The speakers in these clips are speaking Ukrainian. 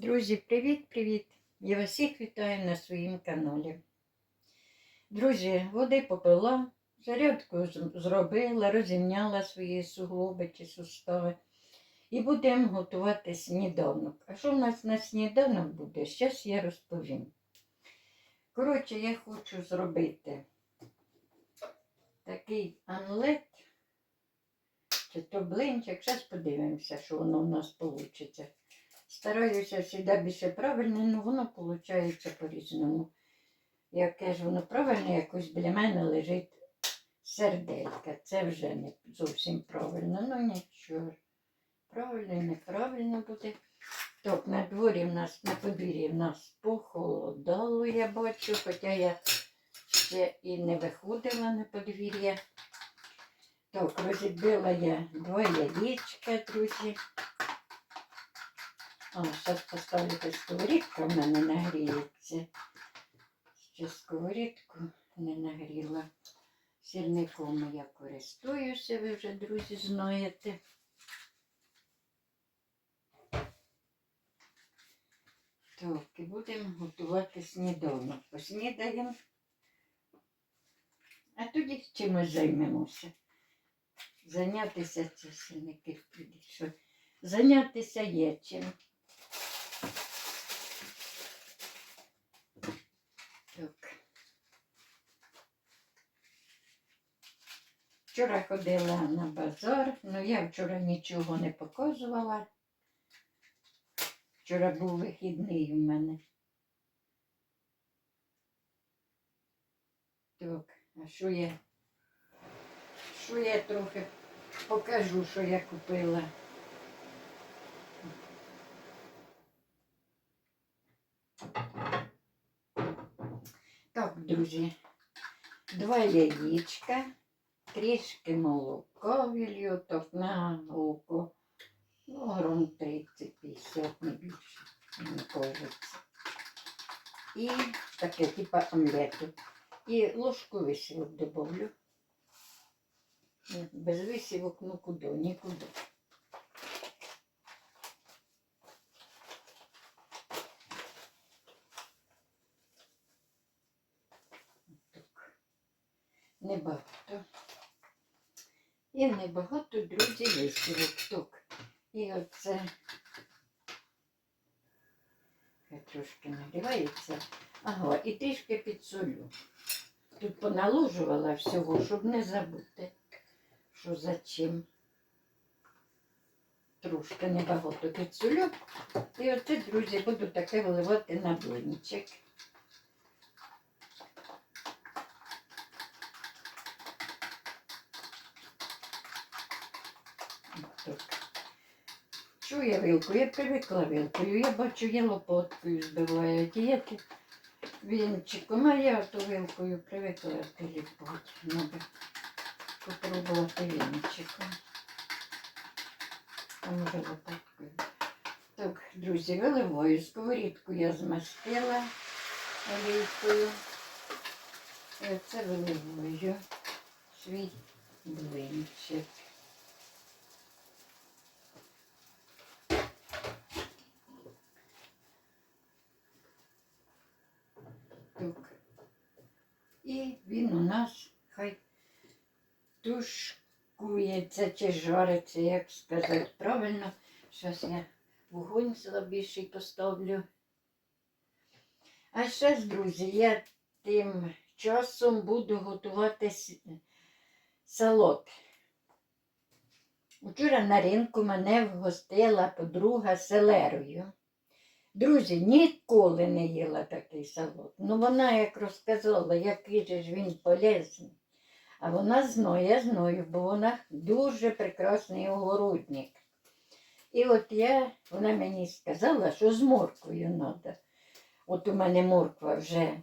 Друзі, привіт-привіт! Я вас всіх вітаю на своїм каналі. Друзі, води попила, зарядку зробила, розімняла свої суглоби чи сустави. І будемо готувати сніданок. А що в нас на сніданок буде? Зараз я розповім. Коротше, я хочу зробити такий омлет, чи то блинчик. Зараз подивимося, що воно у нас вийде. Стараюся завжди більше правильно, але воно виходить по-різному. Яке ж воно правильне, якось біля мене лежить серделька. Це вже не зовсім правильно, ну нічого. Правильно і неправильно буде. Так, на дворі в нас, на подвір'ї в нас похолодало, я бачу, хоча я ще і не виходила на подвір'я. Так, розібила я два яєчка, друзі. А, зараз поставлю та сковорідка в мене нагріється. Ще сковорідку не нагріла. Сірником я користуюся, ви вже, друзі, знаєте. Так, і будемо готувати сніданок. Поснідаємо. А тоді чимось займемося. Зайнятися це сірники, що зайнятися є чим. Так. Вчора ходила на базар, але я вчора нічого не показувала. Вчора був вихідний у мене. Так, а що я? Що я трохи покажу, що я купила. Так, друзі, два яєчка, трішки молока вілью, так на око. Ну, гром 30-50, не більше, мені кажеться. І таке, типа омлету. І ложку висівок добавлю. Без висівок, ну куди, нікуди. Так. Небагато. І небагато, друзі, висівок. Так. І оце хай трошки нагрівається. Ага, і трішки підсолю. Тут поналожувала всього, щоб не забути, що за чим. Трошки небагато підсолю. І оце, друзі, буду таке виливати на блинчик. Я вилкою? Я привикла вилкою. Я бачу, я лопаткою збиваю дієти вінчиком, а я то вилкою привикла теліпати. Надо попробувати вінчиком. А може лопаткою. Так, друзі, виливаю. Сковорідку я змастила олійкою. І оце виливаю свій блинчик. Так. І він у нас хай тушкується чи жариться, як сказати правильно. Зараз я вогонь слабіший поставлю. А зараз, друзі, я тим часом буду готувати салат. Вчора на ринку мене вгостила подруга селерою. Друзі, ніколи не їла такий салат. Ну вона як розказала, який же ж він полезний. А вона знає, я знаю, бо вона дуже прекрасний огородник. І от я, вона мені сказала, що з морквою треба. От у мене морква вже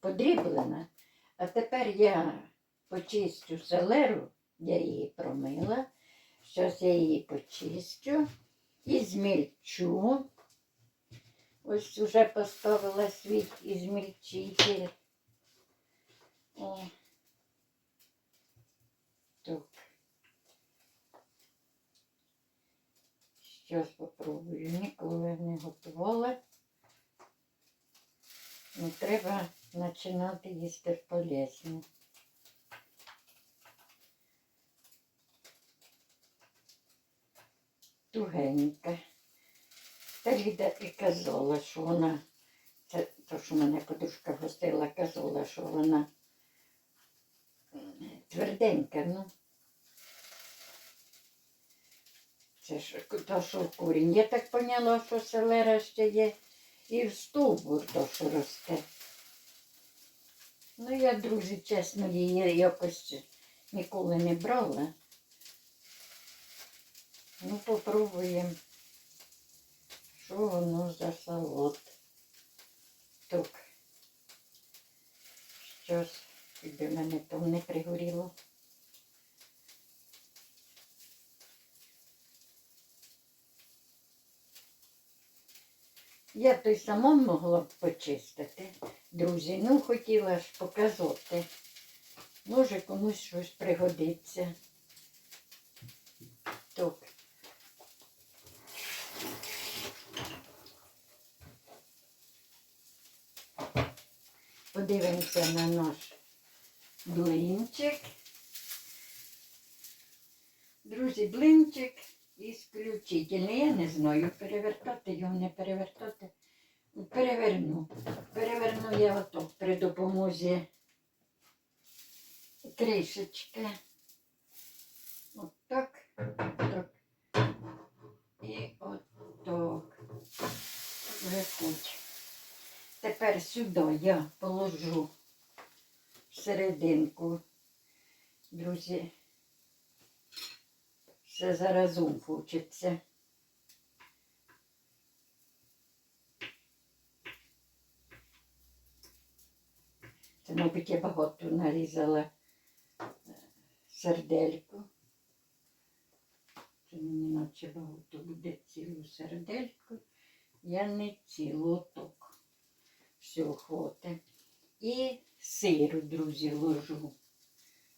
подріблена, а тепер я почистю селеру, я її промила. Зараз я її почистю і змільчу. Ось вже поставила свій ізмільчитель. О. Так. Зараз попробую. Ніколи не готувала. Ну, треба починати їсти полезне. Тугенька. Та Ліда і казала, що вона, це то, що мене подружка гостила, казала, що вона тверденька, ну. Це ж то, що корінь. Я так поняла, що селера ще є і в стовбур то, що росте. Ну, я, друзі, чесно, її якось ніколи не брала. Ну, попробуємо, що воно за салат. Так. Щось, якби мене там не пригоріло. Я то й сама могла б почистити. Друзі, ну хотіла ж показати. Може комусь щось пригодиться. Так. Подивимося на наш блинчик. Друзі, блинчик ісключительний. Я не знаю, перевертати його, не перевертати. Переверну. Переверну я ото при допомозі кришечки. От так. І от так. Виходь. Тепер сюди я положу серединку. Друзі, все заразом хочеться. Це, мабуть, я багато нарізала е, сердельку. Це мені наче багато буде цілу сердельку. Я не цілу оток. Все хватить. І сиру, друзі, ложу.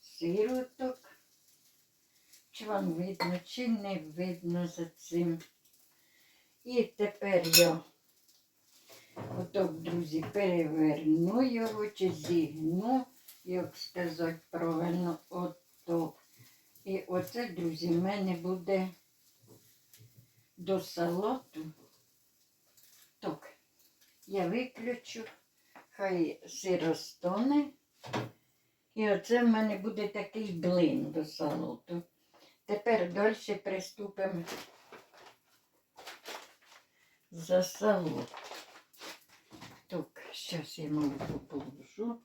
Сиру так. Чи вам видно, чи не видно за цим. І тепер я отак, друзі, переверну його чи зігну, як сказати правильно, отак. І оце, друзі, в мене буде до салату. Так, я виключу, хай сир розтоне. І оце в мене буде такий блин до салату. Тепер далі приступимо за салат. Так, зараз я молоко положу.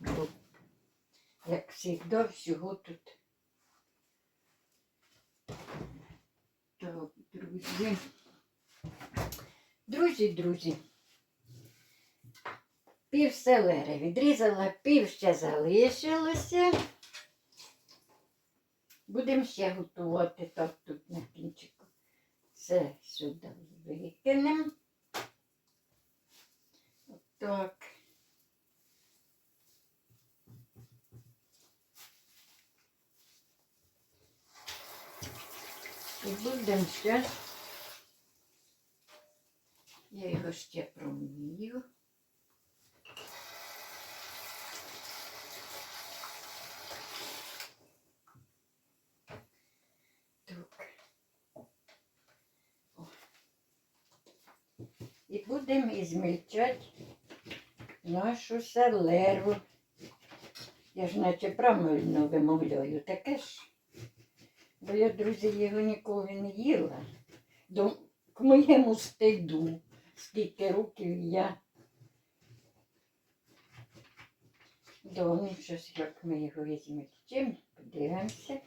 Бо, як завжди, всього тут. Так, друзі. Друзі, друзі. Пів селери відрізала, пів ще залишилося. Будемо ще готувати так тут на кінчику. Це сюди викинемо. Так. І будемо ще. Я його ще промію. Так. О. І будемо ізмельчати нашу селеру. Я ж наче правильно вимовляю, таке ж. Бо я, друзі, його ніколи не їла. До, к моєму стиду, скільки років я. Ну щось, як ми його візьмемо, подивимося.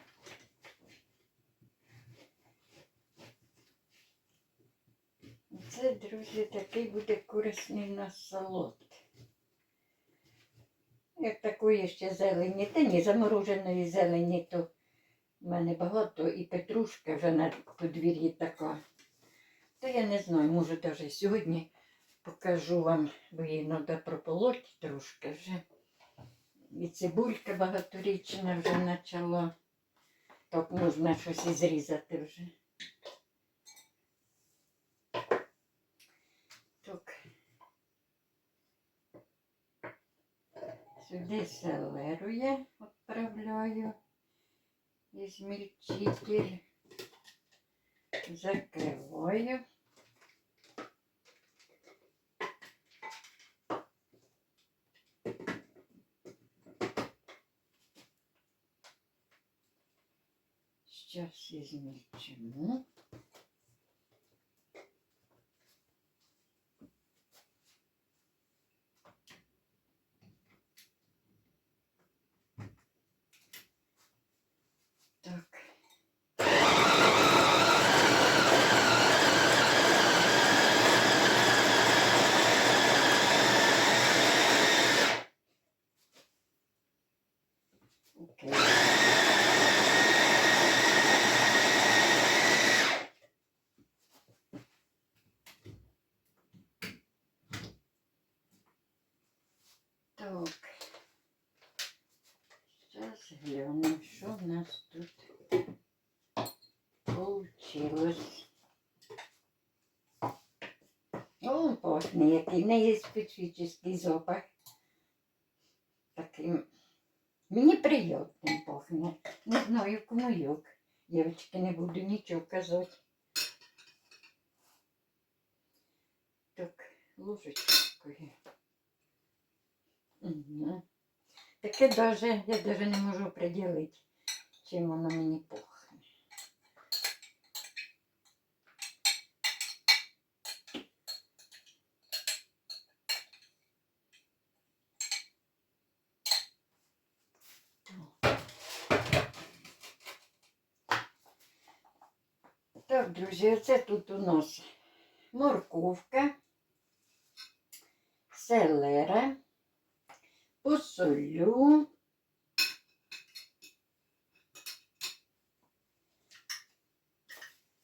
Це, друзі, такий буде корисний у нас салат. Як такої ще зелені, та ні, замороженої зелені, то в мене багато і петрушка вже на подвір'ї така. Та я не знаю, може навіть сьогодні покажу вам, бо її треба прополоть трошки вже. І цибулька багаторічна вже почала. Так можна щось і зрізати вже. Так. Сюди селеру я відправляю. І змільчитель. Закриваю. Сейчас измельчимо. Так. Окей. Так. Сейчас глянем, что у нас тут получилось. О, пахне, який не специфічний запах. Таким мені приємним пахне. Не знаю, кому як. Дівчатки, не буду нічого казати. Так, ложечкою. Угу. Таке даже, я даже не можу определити, чим воно мені пахне. Так, друзі, оце тут у нас морковка, селера, посолю.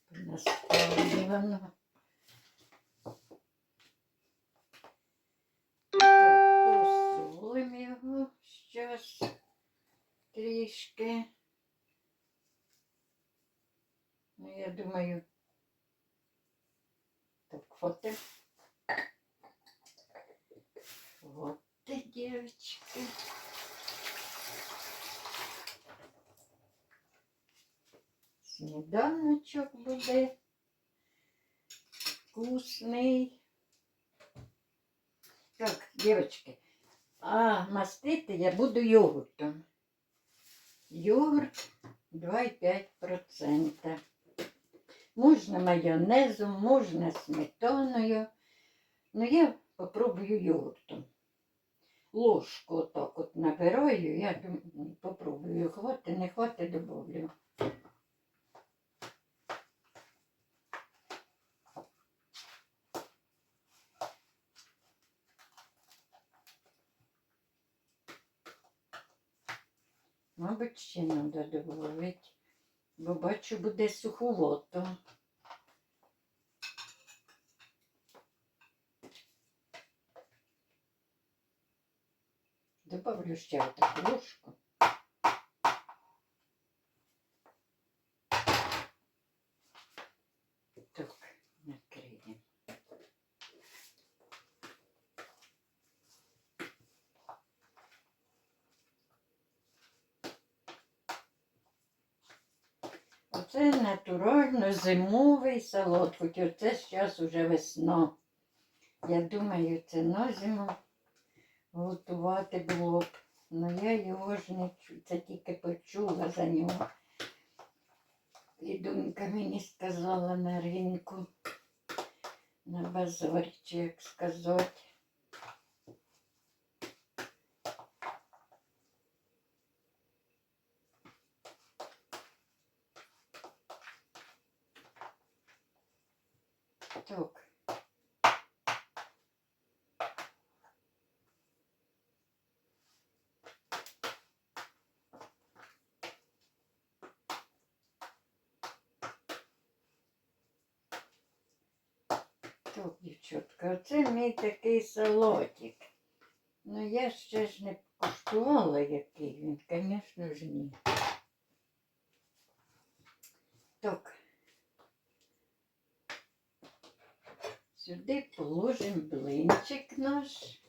Наставлено. Посолимо його щас трішки. Ну, я думаю, так, хватит. Девочки. Сніданочок буде вкусний. Так, девочки, а мастити я буду йогуртом. Йогурт 2,5%. Можна майонезом, можна сметаною. Ну, я попробую йогуртом. Ложку отак от набираю, я попробую. Хватить, не хватить, добавлю. Мабуть, ще треба додати, бо бачу, буде суховато. Добавлю ще отаку ложку. Так, накриємо. Оце натурально зимовий салат, хоч оце зараз уже весна. Я думаю, це на зиму готувати було б. Ну я його ж не чула, це тільки почула за нього. І донька мені сказала на ринку, на базарі, як сказати. Так. Так, дівчатка, оце мій такий салатик. Ну я ще ж не куштувала, який він, звісно ж ні. Так. Сюди положимо блинчик наш.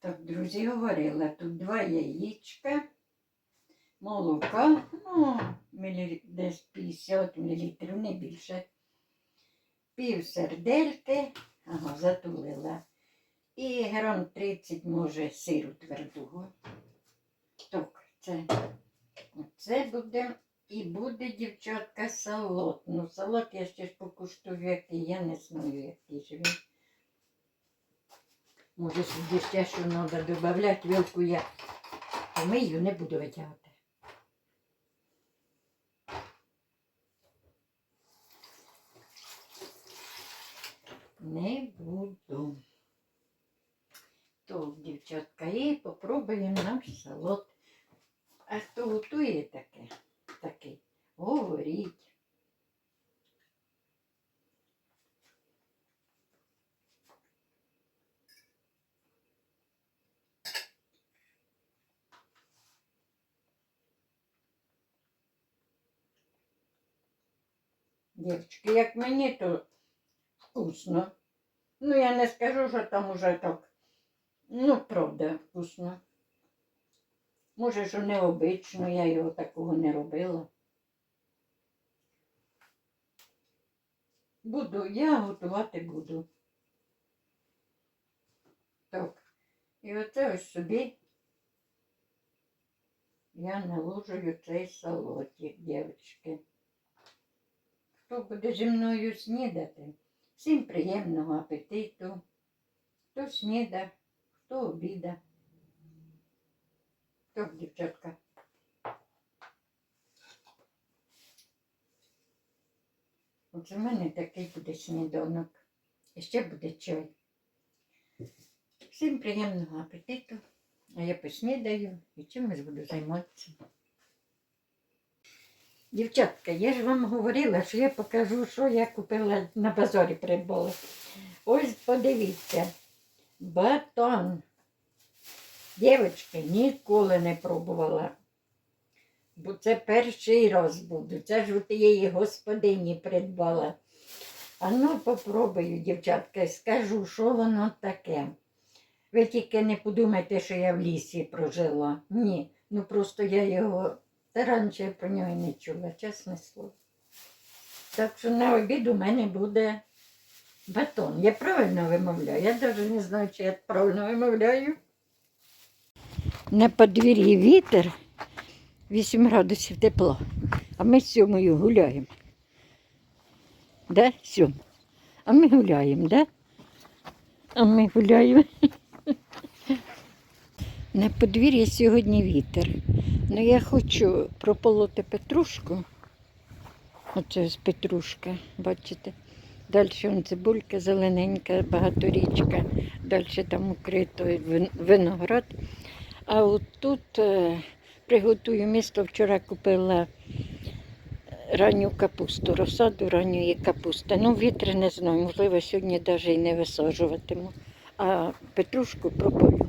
Так, друзі, говорила, тут два яєчка, молока, ну, десь 50 мл, не більше. Пів сердельки, ага, затулила. І грам 30, може, сиру твердого. Так, це, це буде і буде, дівчатка, салат. Ну, салат я ще ж покуштую, який, я не знаю, який же він. Може, сюди ще що треба додати, вилку я помию, не буду витягати. Не буду. То, дівчатка, і попробуємо наш салат. А хто готує таке, такий, говоріть. Дівчатки, як мені, то вкусно. Ну, я не скажу, що там уже так. Ну, правда, вкусно. Може, що необично, я його такого не робила. Буду, я готувати буду. Так. І оце ось собі я наложую цей салатик, дівчатки. Хто буде зі мною снідати? Всім приємного апетиту. Хто сніда, хто обіда. Так, дівчатка. Оце в мене такий буде сніданок. І ще буде чай. Всім приємного апетиту. А я поснідаю і чимось буду займатися. Дівчатка, я ж вам говорила, що я покажу, що я купила на базарі придбала. Ось подивіться. Батон. Дівчатки, ніколи не пробувала. Бо це перший раз буду. Це ж у тієї господині придбала. А ну попробую, дівчатка, скажу, що воно таке. Ви тільки не подумайте, що я в лісі прожила. Ні. Ну просто я його та раніше я про нього не чула, чесне слово. Так що на обід у мене буде батон. Я правильно вимовляю. Я навіть не знаю, чи я правильно вимовляю. На подвір'ї вітер 8 градусів тепло. А ми з сьомою гуляємо. Да, сьом? А ми гуляємо, да? А ми гуляємо. На подвір'ї сьогодні вітер. Ну я хочу прополоти петрушку. Оце ось петрушка, бачите. Далі вон цибулька зелененька, багаторічка, далі там укрито виноград. А от тут е, приготую місто. Вчора купила ранню капусту, розсаду ранньої капусти. Ну, вітри не знаю, можливо, сьогодні навіть і не висаджуватиму. А петрушку прополю.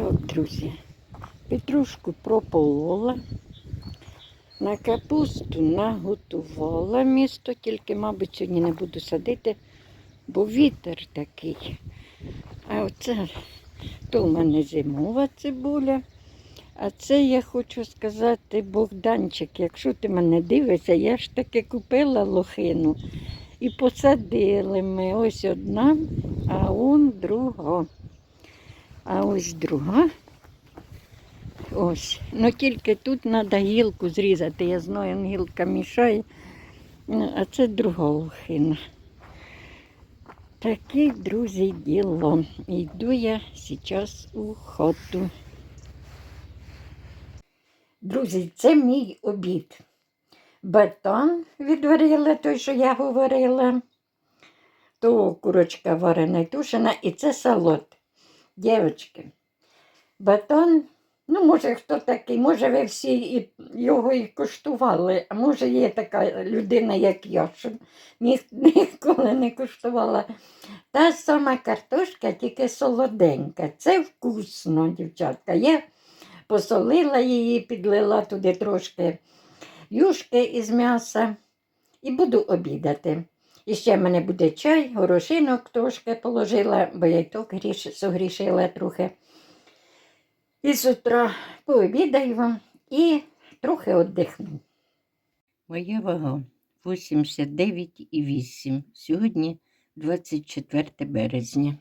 Так, друзі, петрушку прополола, на капусту наготувала місто, тільки, мабуть, сьогодні не буду садити, бо вітер такий. А оце то в мене зимова цибуля. А це я хочу сказати, Богданчик, якщо ти мене дивишся, я ж таки купила лохину і посадили ми. Ось одна, а он друга. А ось друга. Ось. Ну тільки тут треба гілку зрізати. Я знаю, гілка мішає. Ну, А це друга лохина. Таке, друзі, діло. Йду я зараз у хату. Друзі, це мій обід. Батон відварила, той, що я говорила. То курочка варена і тушена, і це салат. Дівчатки, батон, ну, може, хто такий, може, ви всі його і коштували, а може, є така людина, як я, що ні, ніколи не коштувала. Та сама картошка, тільки солоденька. Це вкусно, дівчатка. Я посолила її, підлила туди трошки юшки із м'яса і буду обідати. І ще в мене буде чай, горошинок трошки положила, бо я й то гріш, согрішила трохи. І з утра пообідаю вам і трохи віддихну. Моя вага 89,8. Сьогодні 24 березня.